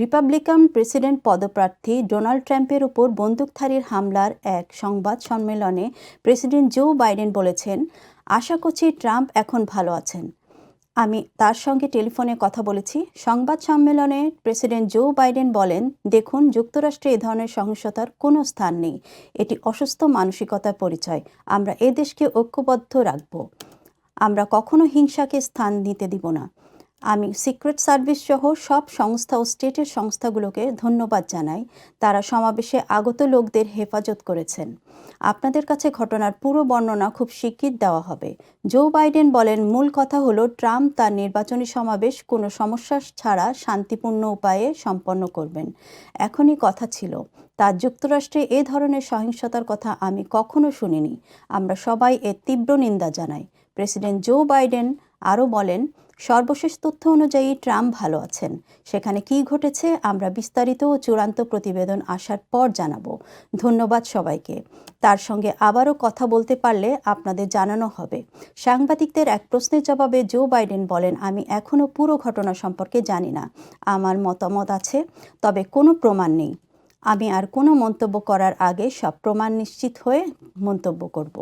Republican president পদপ্রার্থী Donald ট্রাম্পের উপর বন্দুকধারীর হামলার এক সংবাদ সম্মেলনে প্রেসিডেন্ট জো বাইডেন বলেছেন, আশা করছি ট্রাম্প এখন ভালো আছেন। আমি তার সঙ্গে টেলিফোনে কথা বলেছি। সংবাদ সম্মেলনে প্রেসিডেন্ট জো বাইডেন বলেন, দেখুন, যুক্তরাষ্ট্রে এ ধরনের সহিংসতার কোনো স্থান নেই। এটি অসুস্থ মানসিকতার পরিচয়। আমরা এ দেশকে ঐক্যবদ্ধ রাখব। আমরা কখনো হিংসাকে স্থান দিতে দিব না। আমি সিক্রেট সার্ভিস সহ সব সংস্থা ও স্টেটের সংস্থাগুলোকে ধন্যবাদ জানাই। তারা সমাবেশে আগত লোকদের হেফাজত করেছেন। আপনাদের কাছে ঘটনার পুরো বর্ণনা খুব শিগগির দেওয়া হবে। জো বাইডেন বলেন, মূল কথা হলো, ট্রাম্প তার নির্বাচনী সমাবেশ কোনো সমস্যা ছাড়া শান্তিপূর্ণ উপায়ে সম্পন্ন করবেন। এখনই কথা ছিল তার যুক্তরাষ্ট্রে এ ধরনের সহিংসতার কথা আমি কখনো শুনিনি। আমরা সবাই এর তীব্র নিন্দা জানাই। প্রেসিডেন্ট জো বাইডেন আরও বলেন, সর্বশেষ তথ্য অনুযায়ী ট্রাম্প ভালো আছেন। সেখানে কী ঘটেছে আমরা বিস্তারিত ও চূড়ান্ত প্রতিবেদন আসার পর জানাব। ধন্যবাদ সবাইকে। তার সঙ্গে আবারও কথা বলতে পারলে আপনাদের জানানো হবে। সাংবাদিকদের এক প্রশ্নের জবাবে জো বাইডেন বলেন, আমি এখনও পুরো ঘটনা সম্পর্কে জানি না। আমার মতামত আছে, তবে কোনো প্রমাণ নেই। আমি আর কোনো মন্তব্য করার আগে সব প্রমাণ নিশ্চিত হয়ে মন্তব্য করব।